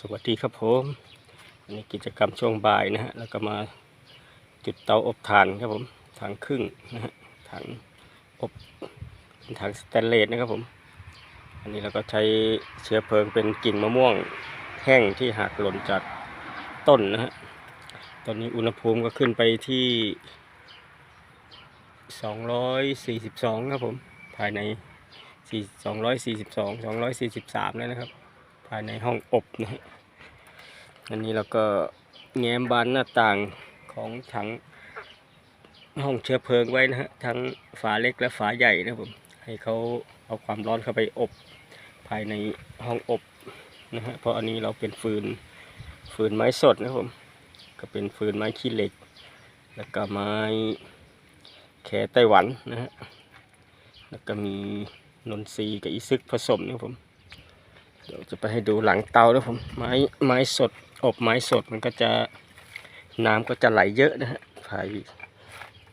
สวัสดีครับผมอันนี้กิจกรรมช่วงบ่ายนะฮะแล้วก็มาจุดเตาอบถ่านครับผมถังครึ่งนะฮะถังอบเป็นถังสแตนเลสนะครับผมอันนี้เราก็ใช้เชื้อเพลิงเป็นกิ่งมะม่วงแห้งที่หักหล่นจากต้นนะฮะตอนนี้อุณหภูมิก็ขึ้นไปที่ 242 ครับผม ภายใน 242 243 แล้วนะครับ ภายในห้องอบนะฮะอันนี้เราก็แง้มบานหน้าต่างของถังห้องเชื้อเพลิงไว้นะฮะทั้งฝาเล็กและฝาใหญ่นะครับผมให้เขาเอาความร้อนเข้าไปอบภายในห้องอบนะฮะเพราะอันนี้เราเป็นฟืนฟืนไม้สดนะครับผมก็เป็นฟืนไม้ขี้เหล็ก แล้วก็ไม้แขไต้หวันนะฮะแล้วก็มีนนทรีกับอีซึกผสมนะครับผม เดี๋ยวจะไปให้ดูหลังเตาแล้วผมไม้ไม้สดอบไม้สดมันก็จะน้ำก็จะไหลเยอะนะฮะภาย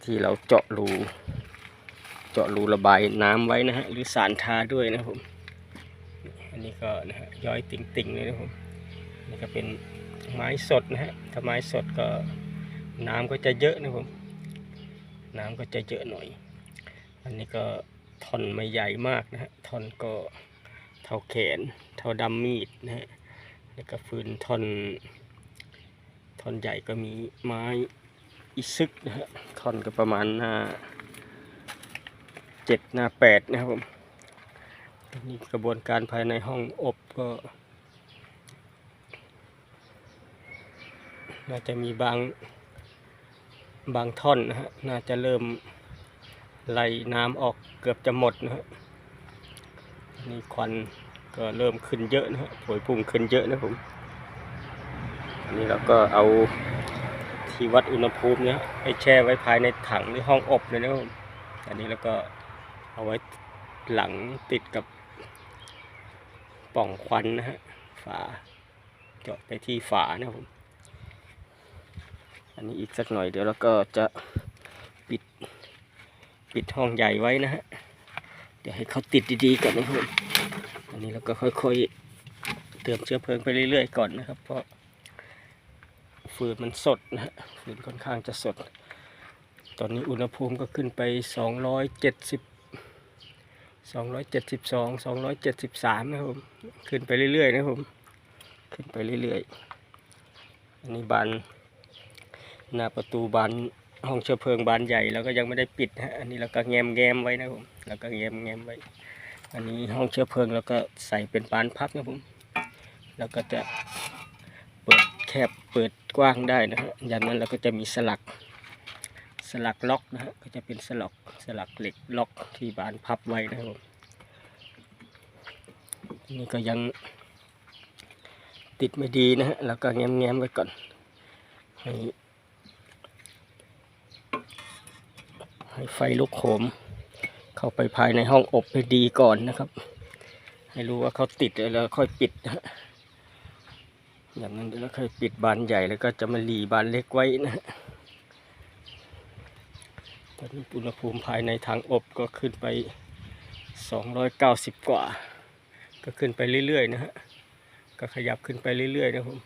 ที่เราเจาะรูเจาะรูระบายน้ำไว้นะฮะหรือสารทาด้วยนะครับผมอันนี้ก็นะฮะย้อยติ่งๆเลยนะครับผมนี่ก็เป็นไม้สดนะฮะถ้าไม้สดก็น้ำก็จะเยอะนะครับผมน้ำก็จะเยอะหน่อย อันนี้ก็ท่อนไม่ใหญ่มากนะฮะท่อนก็เท่าแขน เท่าดำมีดนะฮะแล้วก็ฟืนท่อนท่อนใหญ่ก็มีไม้อิซึกนะฮะท่อนก็ประมาณหน้าเจ็ดหน้าแปดนะครับผมนี่กระบวนการภายในห้องอบก็น่าจะมีบางบางท่อนนะฮะน่าจะเริ่มไหลน้ำออกเกือบจะหมดนะฮะนี่ควัน ก็เริ่มขึ้นเยอะนะฮะผวยพุ่งขึ้นเยอะนะผมอันนี้เราก็เอาที่วัดอุณหภูมิเนี่ยไปแช่ไว้ภายในถังในห้องอบเลยนะผมอันนี้เราก็เอาไว้หลังติดกับป่องควันนะฮะฝาเจาะไปที่ฝานะผมอันนี้อีกสักหน่อยเดี๋ยวเราก็จะปิดปิดห้องใหญ่ไว้นะฮะเดี๋ยวให้เขาติดดีๆก่อนนะครับผม อันนี้เราก็ค่อยๆเติมเชื้อเพลิงไปเรื่อยๆก่อนนะครับ เพราะฟืนมันสดนะฮะฟืนค่อนข้างจะสด ตอนนี้อุณหภูมิก็ขึ้นไป 270 272 273 นะครับผมขึ้นไปเรื่อยๆนะครับผมขึ้นไปเรื่อยๆ อันนี้บานหน้าประตูบานห้องเชื้อเพลิงบานใหญ่แล้วก็ยังไม่ได้ปิดฮะอันนี้เราก็แง้มแง้มไว้นะผมแล้วก็แง้มแง้มไว้ อันนี้ห้องเชื้อเพลิงแล้วก็ใส่เป็นบานพับนะผม แล้วก็จะเปิดแคบเปิดกว้างได้นะฮะอย่างนั้นเราก็จะมีสลักสลักล็อกนะฮะก็จะเป็นสลักสลักเหล็กล็อกที่บานพับไว้นะครับผมนี่ก็ยังติดไม่ดีนะฮะแล้วก็แง้มแง้มๆไว้ก่อนให้ให้ไฟลุกโหม เข้าไปภายในห้องอบให้ดีก่อนนะครับ ให้รู้ว่าเขาติดแล้วค่อยปิดนะฮะอย่างนั้นเดี๋ยวเราค่อยปิดบานใหญ่แล้วก็จะมาหลีบานเล็กไว้นะฮะตอนนี้อุณหภูมิภายในทางอบก็ขึ้นไป 290 กว่า ก็ขึ้นไปเรื่อยๆนะฮะก็ขยับขึ้นไปเรื่อยๆนะผม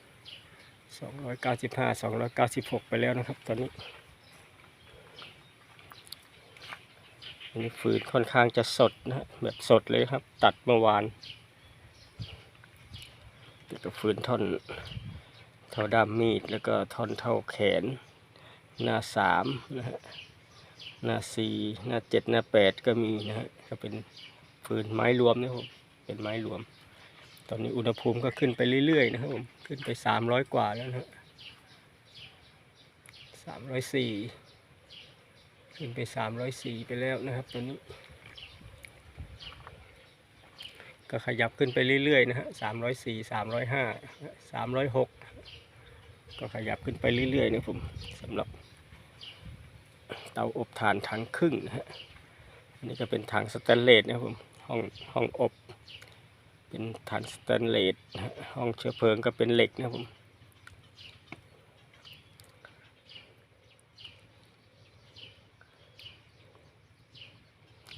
295 296 ไปแล้วนะครับตอนนี้ อันนี้ฟืนค่อนข้างจะสดนะฮะแบบสดเลยครับ ตัดเมื่อวานติดกับฟืนท่อนเท่าด้ามมีดแล้วก็ท่อนเท่าแขน หน้าสามนะฮะหน้าสี่หน้าเจ็ดหน้าแปดก็มีนะฮะก็เป็นฟืนไม้รวมนะครับผมเป็นไม้รวม ตอนนี้อุณหภูมิก็ขึ้นไปเรื่อยๆนะครับผมขึ้นไปสามร้อยกว่าแล้วนะฮะสามร้อยสี่ ขึ้นไปสามร้อยสี่ไปแล้วนะครับตัวนี้ ก็ขยับขึ้นไปเรื่อยๆนะฮะสามร้อยสี่สามร้อยห้าสามร้อยหกก็ขยับขึ้นไปเรื่อยๆนะผมสำหรับเตาอบถ่านถังครึ่งนะฮะอันนี้ก็เป็นถังสแตนเลสนะผมห้องห้องอบ เป็นถังสแตนเลสห้องเชื้อเพลิงก็เป็นเหล็กนะผม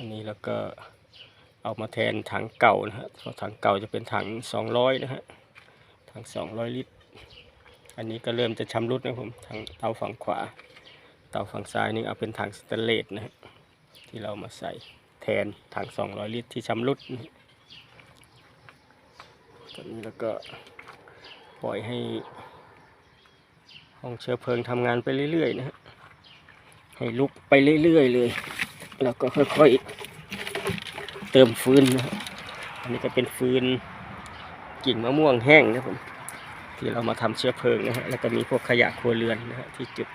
อันนี้แล้วก็เอามาแทนถังเก่านะฮะเพราะถังเก่าจะเป็นถัง 200 นะฮะ ถังถังสองร้อยลิตร อันนี้ก็เริ่มจะชำรุดนะครับผมทางเตาฝั่งขวา เตาฝั่งซ้ายนี่เอาเป็นถังสแตนเลสนะฮะที่เรามาใส่แทนถังสองร้อยลิตรที่ชำรุดนะตอนนี้แล้วก็ปล่อยให้ห้องเชื้อเพลิงทำงานไปเรื่อยๆนะฮะ ให้ลุกไปเรื่อยๆเลย แล้วก็ค่อยๆเติมฟืนนะฮะอันนี้ก็เป็นฟืนกิ่งมะม่วงแห้งนะครับผมที่เรามาทำเชื้อเพลิงนะฮะแล้วก็มีพวกขยะครัวเรือนนะฮะที่จุด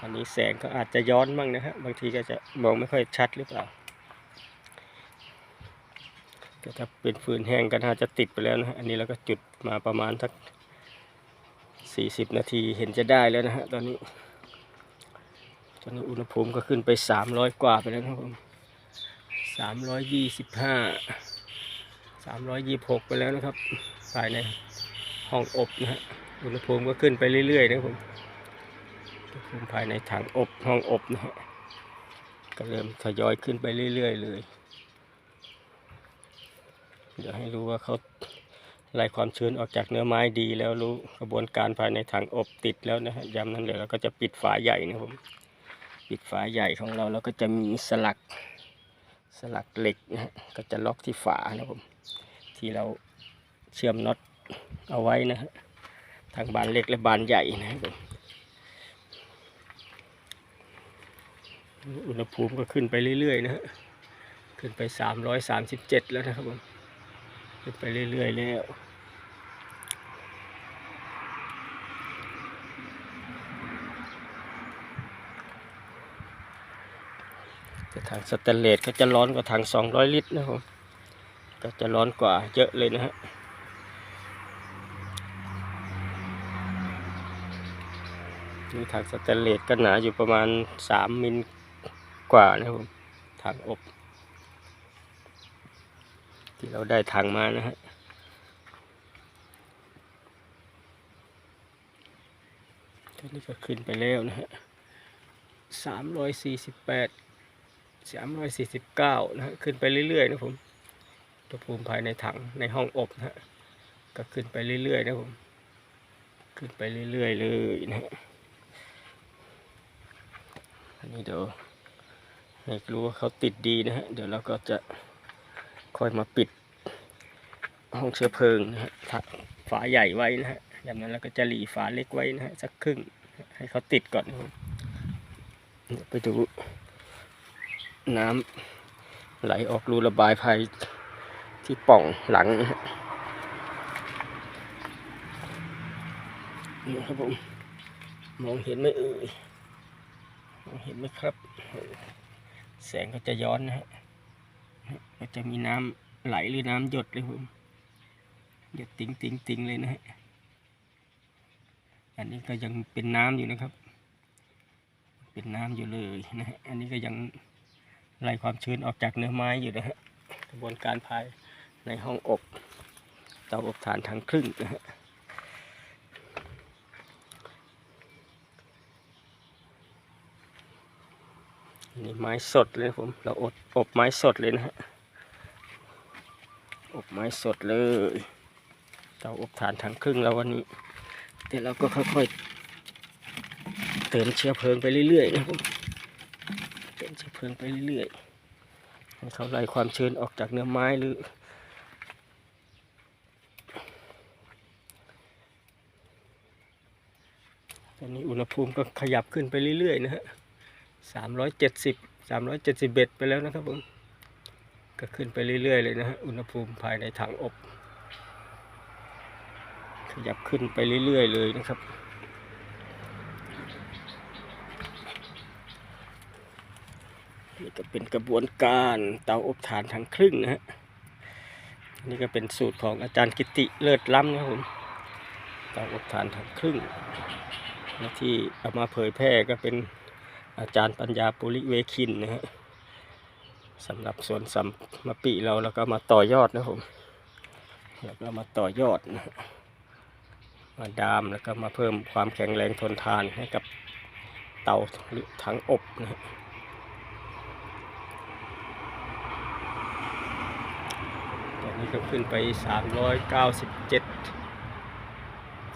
อันนี้แสงก็อาจจะย้อนบ้างนะฮะบางทีก็จะมองไม่ค่อยชัดหรือเปล่าแต่ถ้าเป็นฟืนแห้งก็น่าจะติดไปแล้วนะฮะอันนี้เราก็จุดมาประมาณสักสี่สิบนาทีเห็นจะได้แล้วนะฮะตอนนี้ อนนี้อุณหภูมิก็ขึ้นไปสามร้อยกว่าไปแล้วครับผมสามร้อยยี่สิบห้าสามร้อยยี่หกไปแล้วนะครับ ภายในห้องอบนะฮะอุณหภูมิก็ขึ้นไปเรื่อยๆนะครับผมอุณหภูมิภายในถังอบห้องอบนะฮะก็เริ่มทยอยขึ้นไปเรื่อยๆเลย เดี๋ยวให้รู้ว่าเขาไล่ความชื้นออกจากเนื้อไม้ดีแล้วรู้กระบวนการภายในถังอบติดแล้วนะฮะย้ำนั้นเดี๋ยวเราก็จะปิดฝาใหญ่นะครับผม ปิดฝาใหญ่ของเราแล้วก็จะมีสลักสลักเหล็กนะฮะก็จะล็อกที่ฝานะครับผมที่เราเชื่อมน็อตเอาไว้นะฮะทางบานเล็กและบานใหญ่นะครับผมอุณหภูมิก็ขึ้นไปเรื่อยๆนะฮะขึ้นไป 337 แล้วนะครับผมขึ้นไปเรื่อยๆแล้ว แต่ถังสแตนเลสก็จะร้อนกว่าถัง200 ลิตรนะครับ ก็จะร้อนกว่าเยอะเลยนะฮะนี่ถังสแตนเลสก็หนาอยู่ประมาณ 3 มิลกว่านะครับถังอบ ที่เราได้ถังมานะฮะตอนนี้ก็ขึ้นไปแล้วนะฮะสามร้อยสี่สิบแปด สามร้อยสี่สิบเก้านะฮะขึ้นไปเรื่อยๆนะผมอุณหภูมิภายในถังในห้องอบนะฮะก็ขึ้นไปเรื่อยๆนะผมขึ้นไปเรื่อยๆเลยนะฮะอันนี้เดี๋ยวให้รู้ว่าเขาติดดีนะฮะเดี๋ยวเราก็จะค่อยมาปิดห้องเชื้อเพลิงนะฮะฝาใหญ่ไว้นะฮะจากนั้นเราก็จะหลีฝาเล็กไว้นะฮะสักครึ่งให้เขาติดก่อนนะครับเดี๋ยวไปดู น้ำไหลออกรูระบายภายที่ป่องหลังนี่ครับผมมองเห็นไหมเอ่ยมองเห็นไหมครับ แสงก็จะย้อนนะฮะก็จะมีน้ำไหลหรือน้ำหยดเลยผมหยดติ๋งติ๋งติ๋งเลยนะฮะอันนี้ก็ยังเป็นน้ำอยู่นะครับ เป็นน้ำอยู่เลยนะฮะอันนี้ก็ยัง ไล่ความชื้นออกจากเนื้อไม้อยู่นะฮะกระบวนการภายในห้องอบเตาอบถ่านทางครึ่งนะฮะนี่ไม้สดเลยผมเราอบอบไม้สดเลยนะฮะอบไม้สดเลยเตาอบถ่านทางครึ่งแล้ววันนี้ แต่เราก็ค่อยๆเติมเชื้อเพลิงไปเรื่อยๆนะครับผม เพลิงไปเรื่อยๆให้เขาไล่ความชื้นออกจากเนื้อไม้หรือตอนนี้อุณหภูมิก็ขยับขึ้นไปเรื่อยๆนะฮะสามร้อยเจ็ดสิบสามร้อยเจ็ดสิบเอ็ดไปแล้วนะครับผมก็ขึ้นไปเรื่อยๆเลยนะฮะ อุณหภูมิภายในถังอบ ขยับขึ้นไปเรื่อยๆเลยนะครับ ก็เป็นกระบวนการเตาอบถ่านทางครึ่งนะฮะนี่ก็เป็นสูตรของอาจารย์กิติเลิศล้ำนะครับผมเตาอบถ่านทางครึ่งและที่เอามาเผยแพร่ก็เป็นอาจารย์ปัญญาปุริเวคินนะฮะสำหรับสวนสัมมะปีเราแล้วก็มาต่อยอดนะครับผมแล้วก็มาต่อยอดนะฮะมาดามแล้วก็มาเพิ่มความแข็งแรงทนทานให้กับเตาหรือถังอบนะฮะตอ นนี่ก็ขึ้นไปสามร้อยเก้าสิบเจ็ด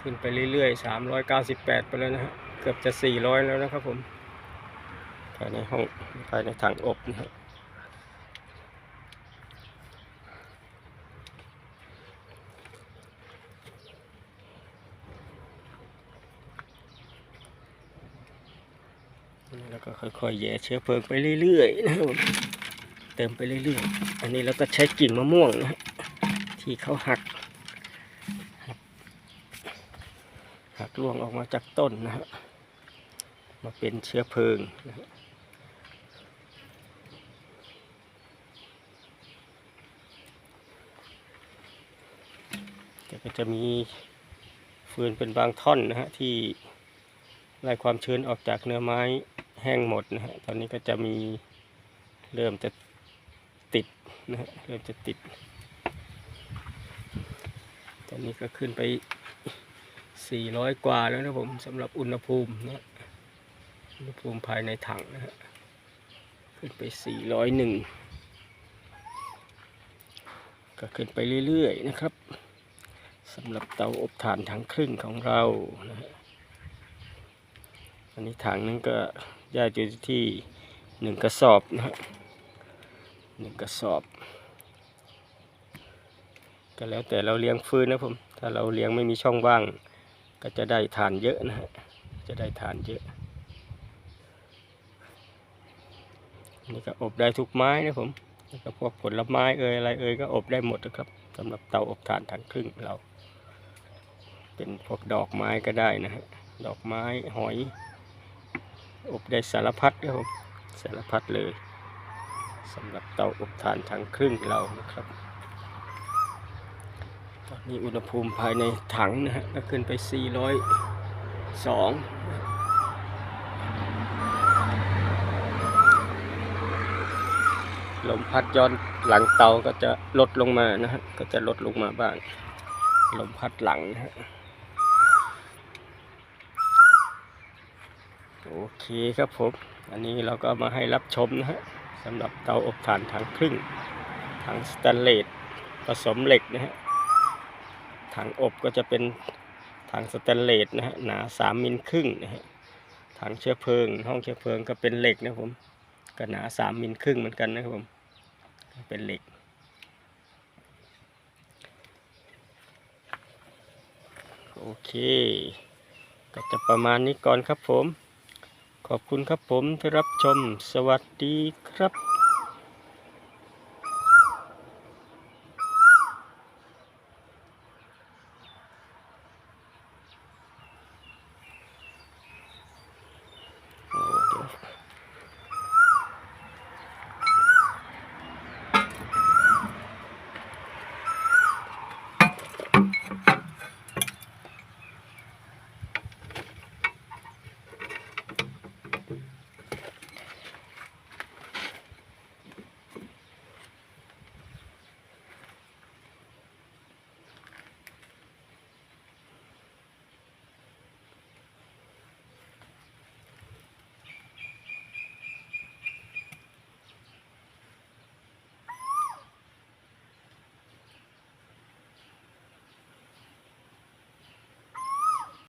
ขึ้นไปเรื่อยๆสามร้อยเก้าสิบแปดไปแล้วนะฮะ เกือบจะสี่ร้อยแล้วนะครับผมภายในห้องภายในถังอบนะฮะแล้วก็ค่อยๆแย่เชื้อเพลิงไปเรื่อยๆนะครับผมเติมไปเรื่อยๆ อันนี้เราก็ใช้กิ่งมะม่วงนะฮะ ที่เขาหักหักหกร่วงออกมาจากต้นนะฮะมาเป็นเชื้อเพลิงนะฮะก็จะมีฟืนเป็นบางท่อนนะฮะที่ไล่ความชื้นออกจากเนื้อไม้แห้งหมดนะฮะตอนนี้ก็จะมีเริ่มจะติดนะฮะเริ่มจะติด อนนี้ก็ขึ้นไป 400 กว่าแล้วนะผมสำหรับอุณหภูมินะอุณหภูมิภายในถังนะฮะขึ้นไป 401 ก็ขึ้นไปเรื่อยๆนะครับสำหรับเตาอบถ่านถังครึ่งของเรานะฮะอันนี้ถังนึงก็ย่าอยู่ที่หนึ่งกระสอบนะฮะหกระสอบ ก็แล้วแต่เราเลี้ยงฟืนนะผมถ้าเราเลี้ยงไม่มีช่องว่าง ก็จะได้ทานเยอะนะฮะจะได้ทานเยอะนี่ก็อบได้ทุกไม้นะผมแล้วก็พวกผลไม้เอ่ยอะไรเอ่ยก็อบได้หมดนะครับสำหรับเตาอบถ่านถังครึ่งเรา เป็นพวกดอกไม้ก็ได้นะฮะดอกไม้หอย อบได้สารพัดครับผมสารพัดเลยสำหรับเตาอบถ่านถังครึ่งเรานะครับ นี้อุณหภูมิภายในถังนะฮะก็ขึ้นไป 402ลมพัดย้อนหลังเตาก็จะลดลงมานะฮะ ก็จะลดลงมาบ้าง ลมพัดหลังนะฮะ โอเคครับผม อันนี้เราก็มาให้รับชมนะฮะสำหรับเตาอบถ่านถังครึ่งถังสแตนเลสผสมเหล็กนะฮะ ถังอบก็จะเป็นถังสแตนเลสนะฮะหนาสามมิลครึ่งนะฮะถังเชื้อเพลิง ห้องเชื้อเพลิงก็เป็นเหล็กนะผมก็หนาสามมิลครึ่งเหมือนกันนะครับผมเป็นเหล็ก โอเค ก็จะประมาณนี้ก่อนครับผม ขอบคุณครับผมที่รับชมสวัสดีครับ